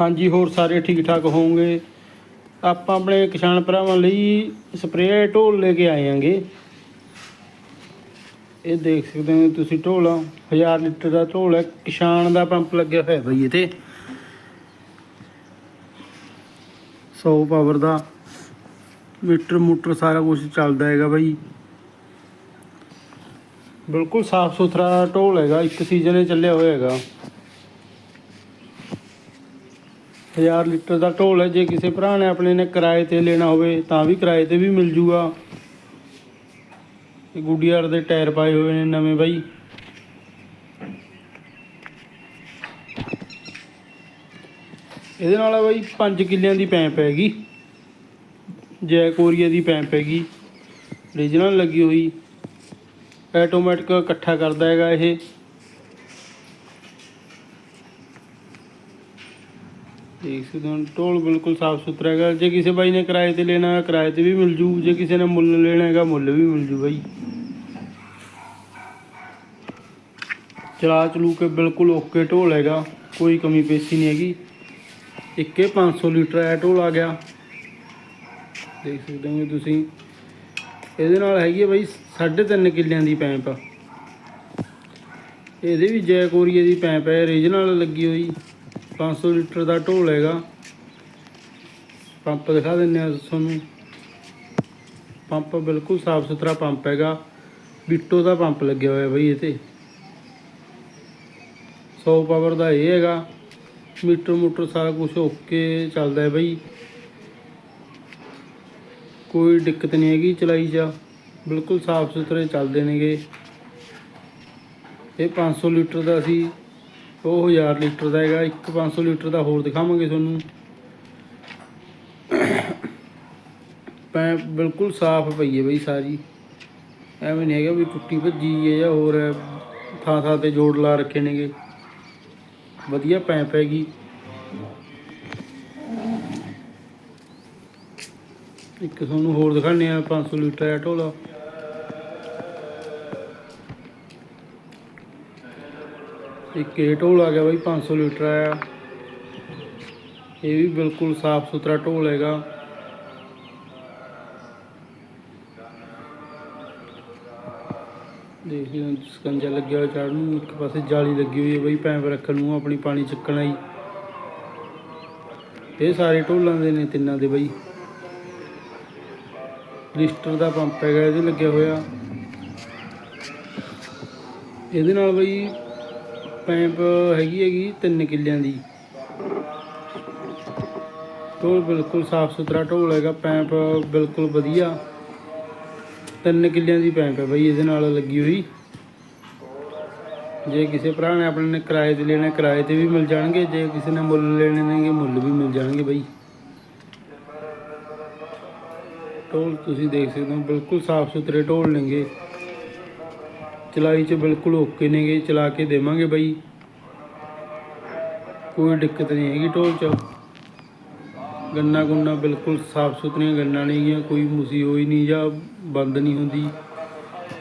ਹਾਂਜੀ, ਹੋਰ ਸਾਰੇ ਠੀਕ ਠਾਕ ਹੋਵੋਗੇ। ਆਪਾਂ ਆਪਣੇ ਕਿਸਾਨ ਭਰਾਵਾਂ ਲਈ ਸਪਰੇਅ ਢੋਲ ਲੈ ਕੇ ਆਏ ਆਂਗੇ। ਇਹ ਦੇਖ ਸਕਦੇ ਹੋ ਤੁਸੀਂ ਢੋਲ 1000 ਲੀਟਰ ਦਾ ਢੋਲ ਹੈ। ਕਿਸਾਨ ਦਾ ਪੰਪ ਲੱਗਿਆ ਹੋਇਆ ਬਈ ਇਹ ਤੇ 100 ਪਾਵਰ ਦਾ ਮੀਟਰ ਮੋਟਰ ਸਾਰਾ ਕੁਝ ਚੱਲਦਾ ਹੈਗਾ ਬਈ। ਬਿਲਕੁਲ ਸਾਫ਼ ਸੁਥਰਾ ਢੋਲ ਹੈਗਾ, ਇੱਕ ਸੀਜ਼ਨ ਇਹ ਚੱਲਿਆ ਹੋਇਆ ਹੈਗਾ। 1000 ਲੀਟਰ ਦਾ ਢੋਲ ਹੈ, ਜੇ ਕਿਸੇ ਭਰਾ ਨੇ ਆਪਣੇ ਨੇ ਕਿਰਾਏ ਤੇ ਲੈਣਾ ਹੋਵੇ ਤਾਂ ਵੀ ਕਿਰਾਏ ਤੇ ਵੀ ਮਿਲ ਜੂਗਾ। ਇਹ ਗੁੱਡੀਆਰ ਦੇ ਟਾਇਰ ਪਾਏ ਹੋਏ ਨੇ ਨਵੇਂ ਬਾਈ। ਇਹਦੇ ਨਾਲ ਆ ਬਾਈ 5 ਕਿੱਲਿਆਂ ਦੀ ਪੈਂਪ ਹੈਗੀ। ਜੈ ਕੋਰੀਆ ਦੀ ਪੈਂਪ ਹੈਗੀ। ਰੀਜਨਲ ਲੱਗੀ ਹੋਈ। ਆਟੋਮੈਟਿਕ ਇਕੱਠਾ ਕਰਦਾ ਹੈਗਾ ਇਹ। ਦੇਖ ਸਕਦੇ ਹੋ, ਢੋਲ ਬਿਲਕੁਲ ਸਾਫ਼ ਸੁਥਰਾ ਹੈਗਾ। ਜੇ ਕਿਸੇ ਬਾਈ ਨੇ ਕਿਰਾਏ ਤੇ ਲੈਣਾ ਹੈ, ਕਿਰਾਏ ਤੇ ਵੀ ਮਿਲ ਜੂ। ਜੇ ਕਿਸੇ ਨੇ ਮੁੱਲ ਲੈਣਾ ਹੈਗਾ, ਮੁੱਲ ਵੀ ਮਿਲ ਜੂ ਬਾਈ। ਚਲਾ ਚਲੂ ਕੇ ਬਿਲਕੁਲ ਓਕੇ ਢੋਲ ਹੈਗਾ, ਕੋਈ ਕਮੀ ਪੇਸ਼ੀ ਨਹੀਂ ਹੈਗੀ। ਇੱਕੇ 500 ਲੀਟਰ ਇਹ ਢੋਲ ਆ ਗਿਆ। ਦੇਖ ਸਕਦੇ ਹੋ ਤੁਸੀਂ। ਇਹਦੇ ਨਾਲ ਹੈਗੀ ਹੈ ਬਾਈ 3.5 ਕਿੱਲਿਆਂ ਦੀ ਪੈਂਪ। ਇਹਦੇ ਵੀ ਜੈ ਕੋਰੀਏ ਦੀ ਪੈਂਪ ਹੈ ਰੀਜਨਲ ਲੱਗੀ ਹੋਈ। 500 ਲੀਟਰ ਦਾ ਢੋਲ ਹੈਗਾ। ਪੰਪ ਦਿਖਾ ਦਿੰਨੇ ਆ ਤੁਹਾਨੂੰ। ਪੰਪ ਬਿਲਕੁਲ ਸਾਫ਼ ਸੁਥਰਾ ਪੰਪ ਹੈਗਾ। ਬਿੱਟੋ ਦਾ ਪੰਪ ਲੱਗਿਆ ਹੋਇਆ ਬਈ ਇਹ ਤੇ 100 ਪਾਵਰ ਦਾ ਇਹ ਹੈਗਾ। ਮੀਟਰ ਮੋਟਰ ਸਾਰਾ ਕੁਝ ਓਕੇ ਚੱਲਦਾ ਹੈ ਬਈ। ਕੋਈ ਦਿੱਕਤ ਨਹੀਂ ਹੈਗੀ ਚਲਾਈ 'ਚ ਬਿਲਕੁਲ ਸਾਫ਼ ਸੁਥਰੇ ਚੱਲਦੇ ਨੇਗੇ। ਇਹ 500 ਲੀਟਰ ਦਾ ਸੀ। ਉਹ 1000 ਲੀਟਰ ਦਾ ਹੈਗਾ, ਇੱਕ 500 ਲੀਟਰ ਦਾ ਹੋਰ ਦਿਖਾਵਾਂਗੇ ਤੁਹਾਨੂੰ। ਪੈਪ ਬਿਲਕੁਲ ਸਾਫ਼ ਪਈ ਹੈ ਬਈ ਸਾਰੀ। ਐਵੇਂ ਨਹੀਂ ਹੈਗਾ ਵੀ ਟੁੱਟੀ ਭੱਜੀ ਹੈ ਜਾਂ ਹੋਰ ਹੈ। ਥਾਂ ਥਾਂ ਤੇ ਜੋੜ ਲਾ ਰੱਖੇ ਨੇਗੇ। ਵਧੀਆ ਪੈਪ ਹੈਗੀ। ਇੱਕ ਤੁਹਾਨੂੰ ਹੋਰ ਦਿਖਾਣੇ ਆ 500 ਲੀਟਰ ਦਾ ਢੋਲਾ ਇੱਕ ਇਹ ਢੋਲ ਆ ਗਿਆ ਬਾਈ 500 ਲੀਟਰ ਆ ਇਹ ਵੀ ਬਿਲਕੁਲ ਸਾਫ਼ ਸੁਥਰਾ ਢੋਲ ਹੈਗਾ। ਦੇਖਦੇ ਹਾਂ ਸਕੰਜਾ ਲੱਗਿਆ ਹੋਇਆ ਚੜ੍ਹਨ ਨੂੰ, ਇੱਕ ਪਾਸੇ ਜਾਲੀ ਲੱਗੀ ਹੋਈ ਹੈ ਬਈ ਪੈਂਪ ਰੱਖਣ ਨੂੰ ਆਪਣੀ ਪਾਣੀ ਚੱਕਣ ਲਈ ਇਹ ਸਾਰੇ ਢੋਲਾਂ ਦੇ ਨੇ ਤਿੰਨਾਂ ਦੇ ਬਾਈ। ਲਿਸਟਰ ਦਾ ਪੰਪ ਹੈਗਾ, ਇਹਦੇ ਲੱਗਿਆ ਹੋਇਆ। ਇਹਦੇ ਨਾਲ ਬਈ ਪੈਂਪ ਹੈਗੀ ਹੈਗੀ 3 ਕਿੱਲਿਆਂ ਦੀ। ਢੋਲ ਬਿਲਕੁਲ ਸਾਫ਼ ਸੁਥਰਾ ਢੋਲ ਹੈਗਾ, ਪੈਂਪ ਬਿਲਕੁਲ ਵਧੀਆ। 3 ਕਿੱਲਿਆਂ ਦੀ ਪੈਂਪ ਹੈ ਬਈ, ਇਹਦੇ ਨਾਲ ਲੱਗੀ ਹੋਈ। ਜੇ ਕਿਸੇ ਭਰਾ ਨੇ ਆਪਣੇ ਨੇ ਕਿਰਾਏ ਤੇ ਲੈਣੇ, ਕਿਰਾਏ ਤੇ ਵੀ ਮਿਲ ਜਾਣਗੇ। ਜੇ ਕਿਸੇ ਨੇ ਮੁੱਲ ਲੈਣੇ ਨੇਗੇ ਮੁੱਲ ਵੀ ਮਿਲ ਜਾਣਗੇ ਬਈ। ਢੋਲ ਤੁਸੀਂ ਦੇਖ ਸਕਦੇ ਹੋ, ਬਿਲਕੁਲ ਸਾਫ਼ ਸੁਥਰੇ ਢੋਲ ਨੇਗੇ। ਚਲਾਈ 'ਚ ਬਿਲਕੁਲ ਓਕੇ ਨੇਗੇ, ਚਲਾ ਕੇ ਦੇਵਾਂਗੇ ਬਾਈ। ਕੋਈ ਦਿੱਕਤ ਨਹੀਂ ਹੈਗੀ ਢੋਲ 'ਚ। ਗੰਨਾ ਗੁੰਨਾ ਬਿਲਕੁਲ ਸਾਫ਼ ਸੁਥਰੀਆਂ ਗੰਨਾ ਨਹੀਂ ਕੋਈ ਮੁਸੀ ਹੋਈ ਨਹੀਂ ਜਾਂ ਬੰਦ ਨਹੀਂ ਹੁੰਦੀ।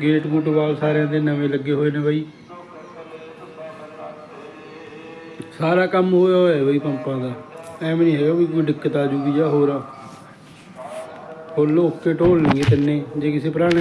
ਗੇਟ ਗੂਟ ਵਾਲ ਸਾਰਿਆਂ ਦੇ ਨਵੇਂ ਲੱਗੇ ਹੋਏ ਨੇ ਬਾਈ। ਸਾਰਾ ਕੰਮ ਹੋਇਆ ਹੋਇਆ ਬਈ ਪੰਪਾਂ ਦਾ। ਐਵੇਂ ਨਹੀਂ ਹੈਗਾ ਵੀ ਕੋਈ ਦਿੱਕਤ ਆ ਜੂਗੀ ਜਾਂ ਹੋਰ ਫੁੱਲ ਓਕੇ ਢੋਲ ਨਹੀਂ ਤਿੰਨੇ, ਜੇ ਕਿਸੇ ਭਰਾ ਨੇ